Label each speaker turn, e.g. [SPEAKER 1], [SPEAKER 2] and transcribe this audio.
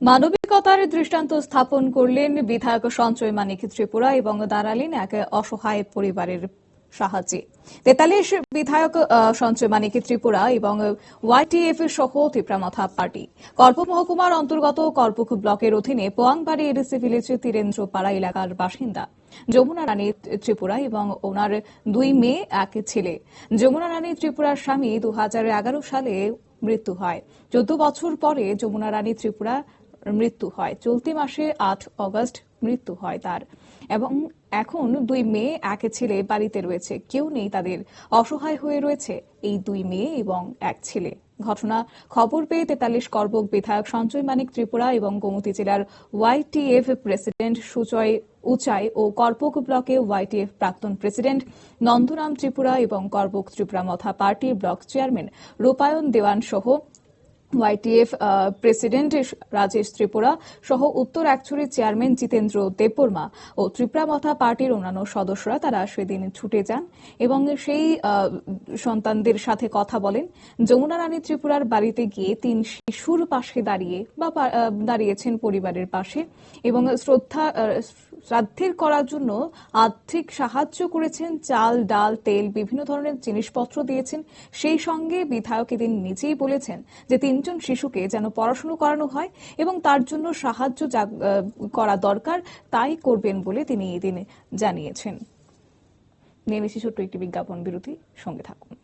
[SPEAKER 1] মানবিকতার দৃষ্টান্ত স্থাপন করলেন বিধায়ক সঞ্চয় মানিক ত্রিপুরা এবং দাঁড়ালেন এক অসহায় পরিবারের সাহায্যে। তেতাল্লিশ বিধায়ক সঞ্চয় মানিক ত্রিপুরা এবং ওয়াইটিএফ সহ ত্রিপ্রামাথা পার্টি। কর্প মহকুমার অন্তর্গত কর্পক ব্লকের অধীনে পোয়াংবাড়ি এডিসি ভিলেজ তীরেন্দ্রপাড়া এলাকার বাসিন্দা যমুনা রানী ত্রিপুরা এবং ওনার দুই মেয়ে, এক ছেলে। যমুনা রানী ত্রিপুরার স্বামী দু হাজার এগারো সালে মৃত্যু হয়। চোদ্দ বছর পরে যমুনা রানী ত্রিপুরা মৃত্যু হয়। চলতি মাসে আট অগস্ট মৃত্যু হয় তার। এবং এখন দুই মেয়ে এক ছেলে বাড়িতে রয়েছে। কেউ নেই তাদের। অসহায় হয়ে রয়েছে এই দুই মেয়ে এবং এক ছেলে। ঘটনা খবর পেয়ে তেতাল্লিশ করবক বিধায়ক সঞ্জয় মানিক ত্রিপুরা এবং গোমতী জেলার Y T F president Sujay Uchai ও করপক ব্লকে ওয়াইটিএফ প্রাক্তন প্রেসিডেন্ট নন্দরাম ত্রিপুরা এবং করপক ত্রিপুরা মথা পার্টির ব্লক চেয়ারম্যান রূপায়ণ দেওয়ান সহ ওয়াইটিএফ প্রেসিডেন্ট রাজেশ ত্রিপুরা সহ উত্তর একছড়ির চেয়ারম্যান জিতেন্দ্র দেববর্মা ও ত্রিপুরা মথা পার্টির অন্যান্য সদস্যরা তারা সেদিন ছুটে যান এবং সেই সন্তানদের সাথে কথা বলেন। যমুনা রানী ত্রিপুরার বাড়িতে গিয়ে তিন শিশুর পাশে দাঁড়িয়ে বা দাঁড়িয়েছেন পরিবারের পাশে এবং শ্রদ্ধা শ্রাদ্ধের করার জন্য আর্থিক সাহায্য করেছেন, চাল, ডাল, তেল, বিভিন্ন ধরনের জিনিসপত্র দিয়েছেন। সেই সঙ্গে বিধায়ক এদিন নিজেই বলেছেন যে তিনজন শিশুকে যেন পড়াশুনো করানো হয় এবং তার জন্য সাহায্য করা দরকার তাই করবেন বলে তিনি এদিন জানিয়েছেন। নেমেছি ছোট্ট একটি বিজ্ঞাপন বিরতি, সঙ্গে থাকুন।